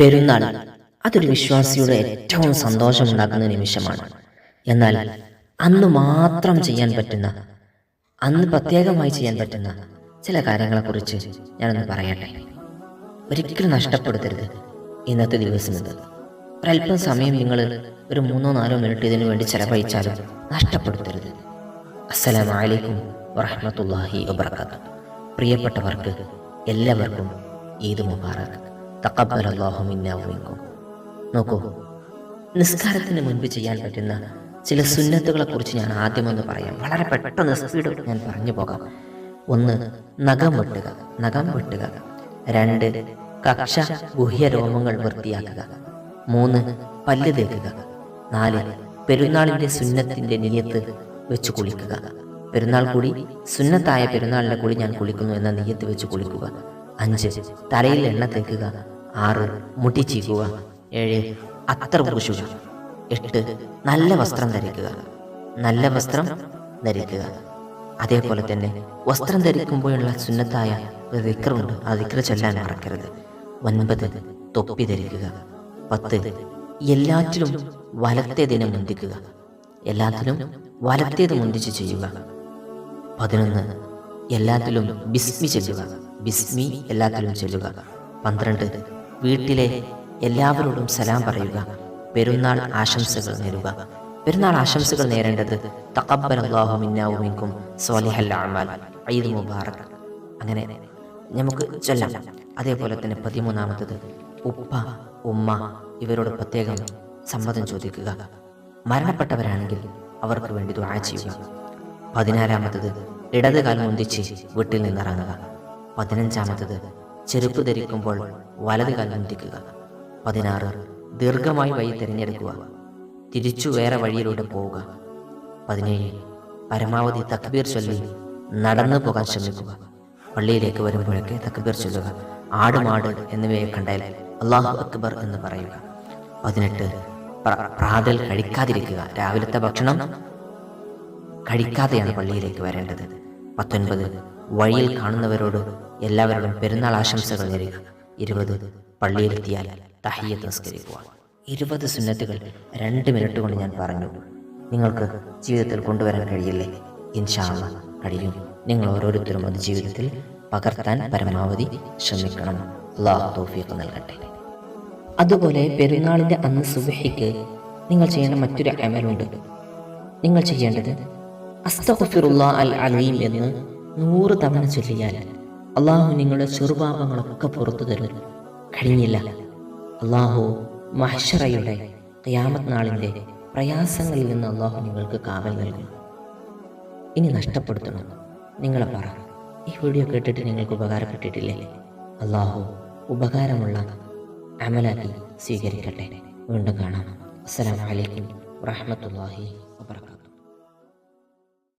പെരുന്നാൾ. അതൊരു വിശ്വാസിയുടെ ഏറ്റവും സന്തോഷമുണ്ടാക്കുന്ന നിമിഷമാണ്. എന്നാൽ അന്ന് മാത്രം ചെയ്യാൻ പറ്റുന്ന അന്ന് പ്രത്യേകമായി ചെയ്യാൻ പറ്റുന്ന ചില കാര്യങ്ങളെക്കുറിച്ച് ഞാനൊന്ന് പറയട്ടെ. ഒരിക്കലും നഷ്ടപ്പെടുത്തരുത് ഇന്നത്തെ ദിവസം ഇത് ഒരല്പം സമയം നിങ്ങൾ ഒരു മൂന്നോ നാലോ മിനിറ്റ് ഇതിനു വേണ്ടി ചെലവഴിച്ചാലും നഷ്ടപ്പെടുത്തരുത്. അസ്സലാമലൈക്കും വറഹമത്തല്ലാഹി വബർക്കാത്തു പ്രിയപ്പെട്ടവർക്ക് എല്ലാവർക്കും ഈദ് മുബാറക്. നോക്കൂ നിസ്കാരത്തിന് മുൻപ് ചെയ്യാൻ പറ്റുന്ന ചില സുന്നത്തുകളെ കുറിച്ച് ഞാൻ ആദ്യം ഒന്ന് പറയാം. വളരെ പെട്ടെന്ന് സ്പീഡ് ഞാൻ പറഞ്ഞു പോകാം. ഒന്ന് നഖം വെട്ടുക. നഖം വെട്ടുക. രണ്ട് കക്ഷ ഗുഹ്യ രോമങ്ങൾ വൃത്തിയാക്കുക. മൂന്ന് പല്ല് തേക്കുക. നാല് പെരുന്നാളിന്റെ സുന്നത്തിന്റെ നിയത്ത് വെച്ച് കുളിക്കുക. പെരുന്നാൾ കൂടി സുന്നത്തായ പെരുന്നാളിന്റെ കൂടി ഞാൻ കുളിക്കുന്നു എന്ന നിയത്ത് വെച്ച് കുളിക്കുക. അഞ്ച് തലയിൽ എണ്ണ തേക്കുക. ആറ് മുടി ചീകുക ഏഴ് അത്ര കുശുക എട്ട് നല്ല വസ്ത്രം ധരിക്കുക. നല്ല വസ്ത്രം ധരിക്കുക. അതേപോലെ തന്നെ വസ്ത്രം ധരിക്കുമ്പോഴുള്ള സുന്നത്തായ ഒരു വിക്രമുണ്ട്. ആ വിക്ര ചൊല്ലാൻ മറക്കരുത്. ഒൻപത് തൊപ്പി ധരിക്കുക. പത്ത് എല്ലാറ്റിലും വലത്തെ ദിനം മുന്തിക്കുക. എല്ലാത്തിലും വലത്തേത് മുന്തിച്ച് ചെയ്യുക. പതിനൊന്ന് എല്ലാത്തിലും ബിസ്മി ചെല്ലുക. ബിസ്മി എല്ലാത്തിലും ചെല്ലുക. പന്ത്രണ്ട് വീട്ടിലെ എല്ലാവരോടും സലാം പറയുക. പെരുന്നാൾ ആശംസകൾ നേരുക. പെരുന്നാൾ ആശംസകൾ നേരേണ്ടത് മിന്നാവുമിൻകും സ്വാലിഹൽ അമാൽ ഈദ് മുബാറക്. അങ്ങനെ നമുക്ക് ചൊല്ലാം. അതേപോലെ തന്നെ പതിമൂന്നാമത്തത് ഉപ്പ ഉമ്മ ഇവരോട് പ്രത്യേകം സമ്മതം ചോദിക്കുക. മരണപ്പെട്ടവരാണെങ്കിൽ അവർക്ക് വേണ്ടി ദുആ ചെയ്യുക. പതിനാലാമത്തത് ഇടത് കാലം ഒന്നിച്ച് വീട്ടിൽ നിന്നിറങ്ങുക. പതിനഞ്ചാമത്തത് ചെരുപ്പ് ധരിക്കുമ്പോൾ വലത് കാൽ മുന്തിക്കുക. പതിനാറ് ദീർഘമായി വഴി തിരഞ്ഞെടുക്കുക. തിരിച്ചു വേറെ വഴിയിലൂടെ പോവുക. പതിനേഴ് പരമാവധി തക്ബീർ ചൊല്ലി നടന്നു പോകാൻ ശ്രമിക്കുക. പള്ളിയിലേക്ക് വരുമ്പോഴൊക്കെ തക്ബീർ ചൊല്ലുക. ആട് മാട് എന്നിവയെ കണ്ടാൽ അള്ളാഹു അക്ബർ എന്ന് പറയുക. പതിനെട്ട് പ്ര- പ്രാതൽ കഴിക്കാതിരിക്കുക. രാവിലത്തെ ഭക്ഷണം കഴിക്കാതെയാണ് പള്ളിയിലേക്ക് വരേണ്ടത്. പത്തൊൻപത് വഴിയിൽ കാണുന്നവരോട് എല്ലാവരോടും പെരുന്നാൾ ആശംസകൾ നേരുക. ഇരുപത് പള്ളിയിലെത്തിയാൽ തഹയ്യത്ത് നിസ്കരിക്കുക ഇരുപത് സുന്നത്തുകൾ രണ്ട് മിനിറ്റ് കൊണ്ട് ഞാൻ പറഞ്ഞു. നിങ്ങൾക്ക് ജീവിതത്തിൽ കൊണ്ടുവരാൻ കഴിയില്ലേ? ഇൻഷാള്ള കഴിയും. നിങ്ങൾ ഓരോരുത്തരും അത് ജീവിതത്തിൽ പകർത്താൻ പരമാവധി ശ്രമിക്കണം. അള്ളാഹു തൗഫീഖ് നൽകട്ടെ. അതുപോലെ പെരുന്നാളിന്റെ അന്ന് സുബഹിക്ക് നിങ്ങൾ ചെയ്യേണ്ട മറ്റൊരു അമലുണ്ട്. നിങ്ങൾ ചെയ്യേണ്ടത് അസ്തഫിറുള്ള അൽ അലീം എന്ന് നൂറ് തവണ ചൊല്ലിയാൽ അള്ളാഹു നിങ്ങളുടെ ചെറുപാപങ്ങളൊക്കെ പുറത്തു തരും. കഴിഞ്ഞില്ല. അള്ളാഹു മഹ്ഷറയുടെ ക്യാമത് നാളിന്റെ പ്രയാസങ്ങളിൽ നിന്ന് അള്ളാഹു നിങ്ങൾക്ക് കാവൽ നൽകും. ഇനി നഷ്ടപ്പെടുത്തണം. നിങ്ങളെ പറ. ഈ വീഡിയോ കേട്ടിട്ട് നിങ്ങൾക്ക് ഉപകാരപ്പെട്ടിട്ടില്ലേ? അള്ളാഹു ഉപകാരമുള്ള അമലാക്കി സ്വീകരിക്കട്ടെ. വീണ്ടും കാണാം. അസ്സലാമു അലൈക്കും വറഹ്മത്തുള്ളാഹി